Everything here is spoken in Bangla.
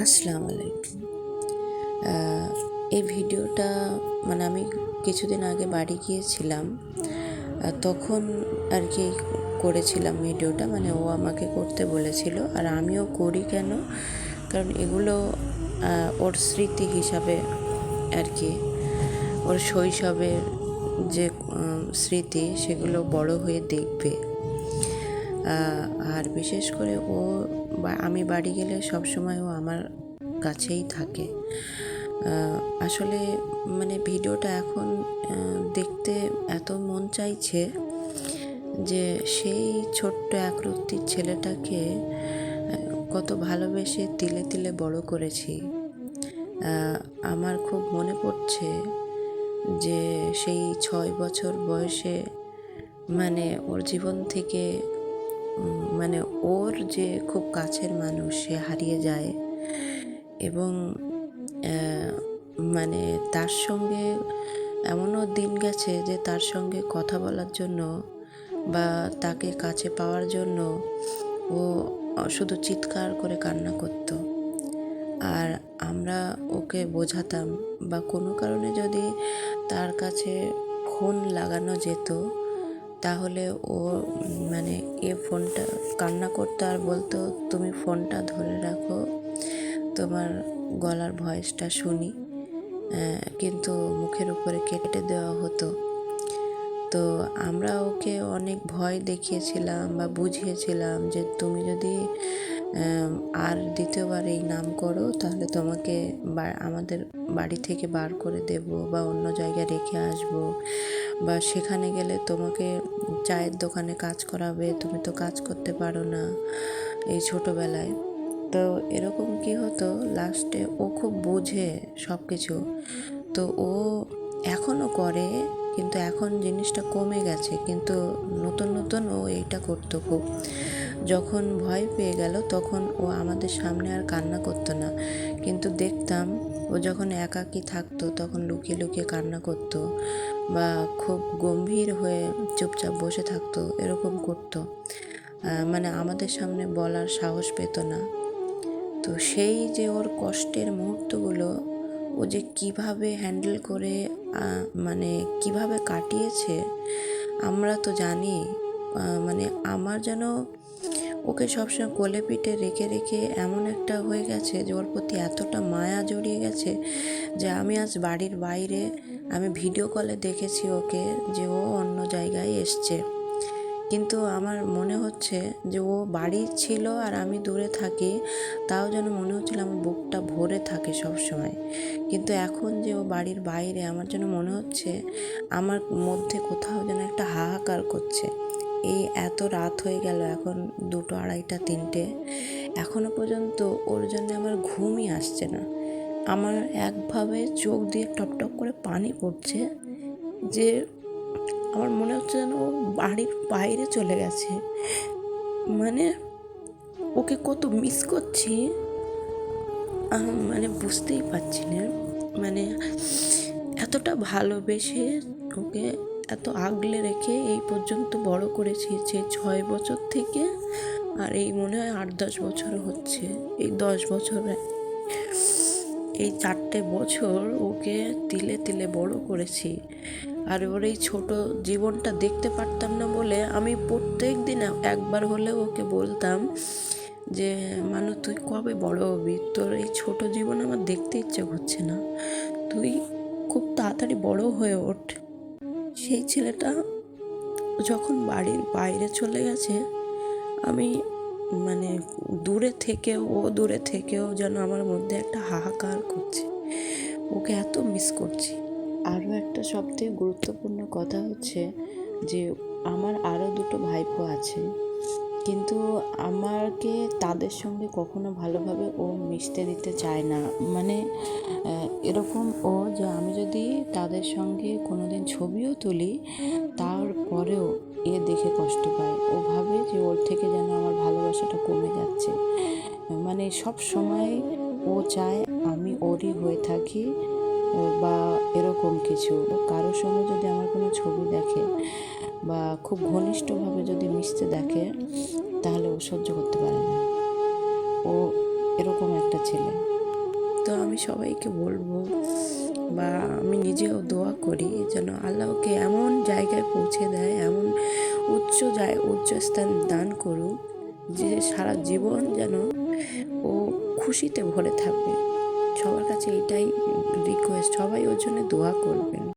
আসসালামু আলাইকুম। এই ভিডিওটা মানে আমি কিছুদিন আগে বাড়ি গিয়েছিলাম তখন আর কি করেছিলাম ভিডিওটা মানে ও আমাকে করতে বলেছিল, আর আমিও করি কেন? কারণ এগুলো ওর স্মৃতি হিসাবে আর কি, ওর শৈশবের যে স্মৃতি, সেগুলো বড় হয়ে দেখবে। আর বিশেষ করে ও বা আমি বাড়ি গেলে সব সময় ও আমার কাছেই থাকে। আসলে মানে ভিডিওটা এখন দেখতে এত মন চাইছে যে সেই ছোট্ট একরত্তির ছেলেটাকে কত ভালোবেসে তিলে তিলে বড় করেছি। আমার খুব মনে পড়ছে যে সেই ছয় বছর বয়সে মানে ওর জীবন থেকে মানে ওর যে খুব কাছের মানুষ, সে হারিয়ে যায়। এবং মানে তার সঙ্গে এমনও দিন গেছে যে তার সঙ্গে কথা বলার জন্য বা তাকে কাছে পাওয়ার জন্য ও শুধু চিৎকার করে কান্না করতো। আর আমরা ওকে বোঝাতাম বা কোনো কারণে যদি তার কাছে ফোন লাগানো যেত তাহলে ও মানে এ ফোনটা কান্না করতো আর বলতো, তুমি ফোনটা ধরে রাখো, তোমার গলার ভয়েসটা শুনি। কিন্তু মুখের উপরে কেটে দেওয়া হতো। তো আমরা ওকে অনেক ভয় দেখিয়েছিলাম বা বুঝিয়েছিলাম যে তুমি যদি আর দ্বিতীয়বার এই নাম করো, তাহলে তোমাকে আমাদের বাড়ি থেকে বার করে দেব বা অন্য জায়গায় রেখে আসব। বা সেখানে গেলে তোমাকে চায়ের দোকানে কাজ করাবে, তুমি তো কাজ করতে পারো না এই ছোটোবেলায়। তো এরকম কি হতো লাস্টে ও খুব বোঝে সব কিছু তো ও এখনও করে, কিন্তু এখন জিনিসটা কমে গেছে, কিন্তু নতুন নতুন ও এইটা করতো খুব। যখন ভয় পেয়ে গেল, তখন ও আমাদের সামনে আর কান্না করতো না। কিন্তু দেখতাম ও যখন একাকী থাকতো, তখন লুকিয়ে লুকিয়ে কান্না করতো বা খুব গম্ভীর হয়ে চুপচাপ বসে থাকতো, এরকম করতো। মানে আমাদের সামনে বলার সাহস পেত না। তো সেই যে ওর কষ্টের মুহূর্তগুলো, ও যে কীভাবে হ্যান্ডেল করে মানে কীভাবে কাটিয়েছে, আমরা তো জানি। মানে আমার যেন ওকে সবসময় কোলে পিঠে রেখে রেখে এমন একটা হয়ে গেছে যে ওর প্রতি এতটা মায়া জড়িয়ে গেছে যে আমি আজ বাড়ির বাইরে, আমি ভিডিও কলে দেখেছি ওকে যে ও অন্য জায়গায় এসছে। কিন্তু আমার মনে হচ্ছে যে ও বাড়ি ছিল আর আমি দূরে থাকি, তাও যেন মনে হচ্ছিল আমার বুকটা ভরে থাকে সব সময় কিন্তু এখন যে ও বাড়ির বাইরে, আমার যেন মনে হচ্ছে আমার মধ্যে কোথাও যেন একটা হাহাকার করছে। এই এত রাত হয়ে গেল, এখন দুটো আড়াইটা, তিনটে। এখনও পর্যন্ত ওর জন্য আমার ঘুমই আসছে না। আমার একভাবে চোখ দিয়ে টপ টপ করে পানি পড়ছে যে আমার মনে হচ্ছে যেন ও বাড়ির বাইরে চলে গেছে। মানে ওকে কত মিস করছি মানে বুঝতেই পারছি না। মানে এতটা ভালোবেসে ওকে এত আগলে রেখে এই পর্যন্ত বড় করেছি যে ছয় বছর থেকে আর এই মনে হয় আট দশ বছর হচ্ছে। এই দশ বছরে এই চারটে বছর ওকে তিলে তিলে বড় করেছি। আর ওর এই ছোট জীবনটা দেখতে পারতাম না বলে আমি প্রত্যেক দিন একবার হলেও ওকে বলতাম যে, মানু, তুই কবে বড় হবি? তোর এই ছোট জীবন আমার দেখতে ইচ্ছে করছে না। তুই খুব তাড়াতাড়ি বড় হয়ে ওঠ। সেই ছেলেটা যখন বাড়ির বাইরে চলে গেছে, আমি মানে দূরে থেকেও, ও দূরে থেকেও যেন আমার মধ্যে একটা হাহাকার করছে। ওকে এত মিস করছি। আরও একটা সবথেকে গুরুত্বপূর্ণ কথা হচ্ছে যে, আমার আরও দুটো ভাইপো আছে। কিন্তু আমাকে তাদের সঙ্গে কখনো ভালোভাবে ও মিশতে দিতে চায় না। মানে এরকম ও যে আমি যদি তাদের সঙ্গে কোনো দিন ছবিও তুলি, তারপরেও এ দেখে কষ্ট পায়। ও ভাবে যে ওর থেকে যেন আমার ভালোবাসাটা কমে যাচ্ছে। মানে সব সময় ও চায় আমি ওরই হয়ে থাকি, বা এরকম কিছু। কারোর সঙ্গে যদি আমার কোনো ছবি দেখে বা খুব ঘনিষ্ঠভাবে যদি মিশতে দেখে, তাহলে ও সহ্য করতে পারে না। ও এরকম একটা ছেলে। তো আমি সবাইকে বলব বা আমি নিজেও দোয়া করি যেন আল্লাহ ওকে এমন জায়গায় পৌঁছে দেয়, এমন উচ্চ যায়, উচ্চ স্থান দান করুক যে সারা জীবন যেন ও খুশিতে ভরে থাকবে। সবার কাছে এটাই রিকোয়েস্ট সবাই ওর জন্য দোয়া করবেন।